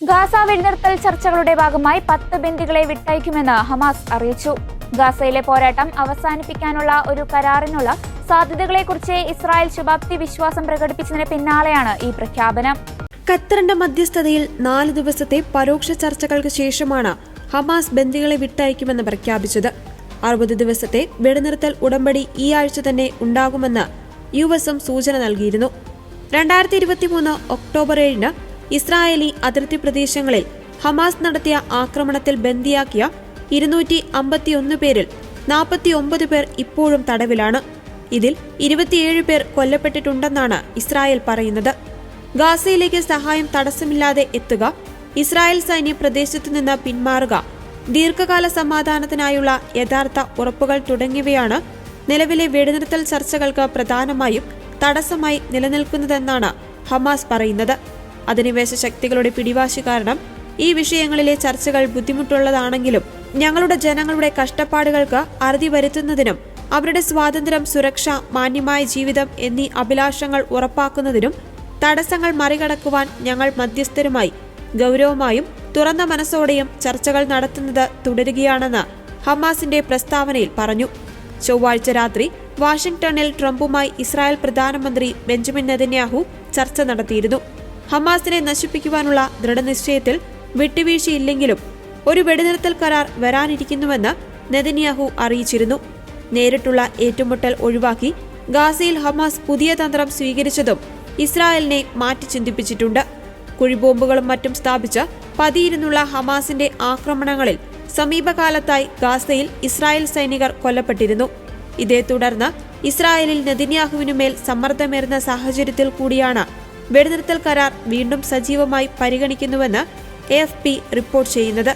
Gaza വെടിനിർത്തൽ ചർച്ചകളുടെ ഭാഗമായി പത്ത് ബന്ദികളെ വിട്ടയക്കുമെന്ന് ഹമാസ് അറിയിച്ചു. ഗാസയിലെ പോരാട്ടം അവസാനിപ്പിക്കാനുള്ള ഒരു കരാറിനുള്ള സാധ്യതകളെക്കുറിച്ച് ഇസ്രായേൽ ശുഭാപ്തി വിശ്വാസം പ്രകടിപ്പിച്ചതിന് പിന്നാലെയാണ് ഈ പ്രഖ്യാപനം. ഖത്തറിന്റെ മധ്യസ്ഥതയിൽ നാല് ദിവസത്തെ പരോക്ഷ ചർച്ചകൾക്ക് ശേഷമാണ് ഹമാസ് ബന്ദികളെ വിട്ടയക്കുമെന്ന് പ്രഖ്യാപിച്ചത്. അറുപത് ദിവസത്തെ വെടിനിർത്തൽ ഉടമ്പടി ഈ ആഴ്ച തന്നെ ഉണ്ടാകുമെന്ന് യു എസും സൂചന നൽകിയിരുന്നു. രണ്ടായിരത്തി ഇരുപത്തിമൂന്ന് ഒക്ടോബർ ഏഴിന് ഇസ്രായേലി അതിർത്തി പ്രദേശങ്ങളിൽ ഹമാസ് നടത്തിയ ആക്രമണത്തിൽ ബന്ദിയാക്കിയ ഇരുന്നൂറ്റി അമ്പത്തിയൊന്ന് പേരിൽ നാൽപ്പത്തിയൊമ്പത് പേർ ഇപ്പോഴും തടവിലാണ്. ഇതിൽ ഇരുപത്തിയേഴ് പേർ കൊല്ലപ്പെട്ടിട്ടുണ്ടെന്നാണ് ഇസ്രായേൽ പറയുന്നത്. ഗാസയിലേക്ക് സഹായം തടസ്സമില്ലാതെ എത്തുക ഇസ്രായേൽ സൈന്യം പ്രദേശത്തു നിന്ന് പിന്മാറുക ദീർഘകാല സമാധാനത്തിനായുള്ള യഥാർത്ഥ ഉറപ്പുകൾ തുടങ്ങിയവയാണ് നിലവിലെ വെടിനിർത്തൽ ചർച്ചകൾക്ക് പ്രധാനമായും തടസ്സമായി നിലനിൽക്കുന്നതെന്നാണ് ഹമാസ് പറയുന്നത്. അധിനിവേശ ശക്തികളുടെ പിടിവാശി കാരണം ഈ വിഷയങ്ങളിലെ ചർച്ചകൾ ബുദ്ധിമുട്ടുള്ളതാണെങ്കിലും ഞങ്ങളുടെ ജനങ്ങളുടെ കഷ്ടപ്പാടുകൾക്ക് അറുതി വരുത്തുന്നതിനും അവരുടെ സ്വാതന്ത്ര്യം സുരക്ഷ മാന്യമായ ജീവിതം എന്നീ അഭിലാഷങ്ങൾ ഉറപ്പാക്കുന്നതിനും തടസ്സങ്ങൾ മറികടക്കുവാൻ ഞങ്ങൾ മധ്യസ്ഥരുമായി ഗൗരവമായും തുറന്ന മനസ്സോടെയും ചർച്ചകൾ നടത്തുന്നത് തുടരുകയാണെന്ന് ഹമാസിന്റെ പ്രസ്താവനയിൽ പറഞ്ഞു. ചൊവ്വാഴ്ച രാത്രി വാഷിംഗ്ടണിൽ ട്രംപുമായി ഇസ്രായേൽ പ്രധാനമന്ത്രി ബെഞ്ചമിൻ നെതന്യാഹു ചർച്ച നടത്തിയിരുന്നു. ഹമാസിനെ നശിപ്പിക്കുവാനുള്ള ദൃഢനിശ്ചയത്തിൽ വിട്ടുവീഴ്ചയില്ലെങ്കിലും ഒരു വെടിനിർത്തൽ കരാർ വരാനിരിക്കുന്നുവെന്ന് നെതന്യാഹു അറിയിച്ചിരുന്നു. നേരിട്ടുള്ള ഏറ്റുമുട്ടൽ ഒഴിവാക്കി ഗാസയിൽ ഹമാസ് പുതിയ തന്ത്രം സ്വീകരിച്ചതും ഇസ്രായേലിനെ മാറ്റി ചിന്തിപ്പിച്ചിട്ടുണ്ട്. കുഴിബോംബുകളും മറ്റും സ്ഥാപിച്ച് പതിയിരുന്നുള്ള ഹമാസിന്റെ ആക്രമണങ്ങളിൽ സമീപകാലത്തായി ഗാസയിൽ ഇസ്രായേൽ സൈനികർ കൊല്ലപ്പെട്ടിരുന്നു. ഇതേ തുടർന്ന് ഇസ്രായേലിൽ നെതിന്യാഹുവിനുമേൽ സമ്മർദ്ദമേറുന്ന സാഹചര്യത്തിൽ കൂടിയാണ് വെടിനിർത്തൽ കരാർ വീണ്ടും സജീവമായി പരിഗണിക്കുന്നുവെന്ന് എ റിപ്പോർട്ട് ചെയ്യുന്നത്.